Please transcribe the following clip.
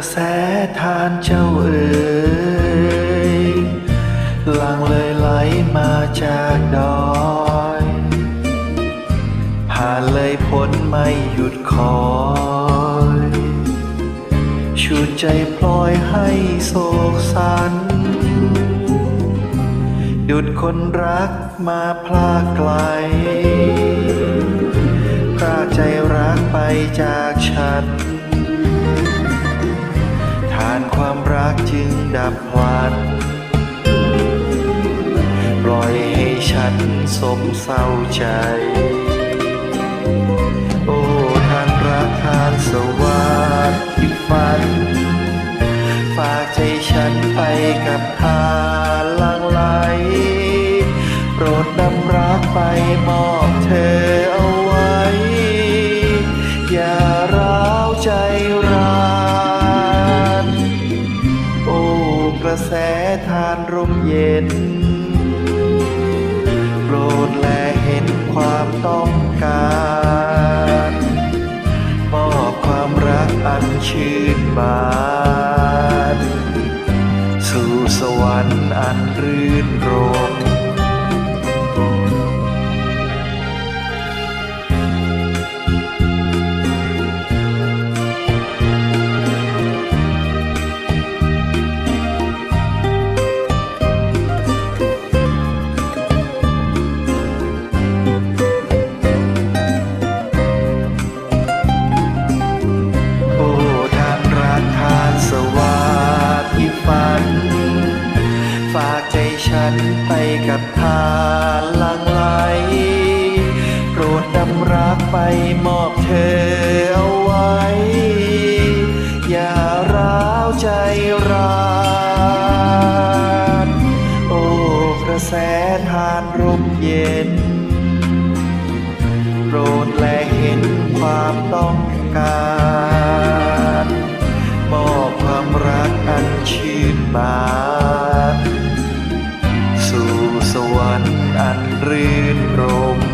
ระแสทานเจ้าเอ๋ยหลังเลยไหลมาจากดอยผ่านเลยพ้นไม่หยุดคอยชูใจพลอยให้โศกสันดุดคนรักมาพลากไกลพรากใจรักไปจากฉันานความรักจึงดับพลันปล่อยให้ฉันสมเศร้าใจ โอ้ทานรักทานสวัสดิฝัน ฝากใจฉันไปกับทานลังไหลโปรดนำรักไปมอบเธอ ชื่นบานสู่สวรรค์อันรื่นรมโฉันไปกับทานลังไหลโปรดนำรักไปมอบเธอเอาไว้ อย่าร้าวใจร้านโอ้กระแสทานร่มเย็น โปรดแลเห็นความต้องการมอบความรักอันชื่นบาน รียนรม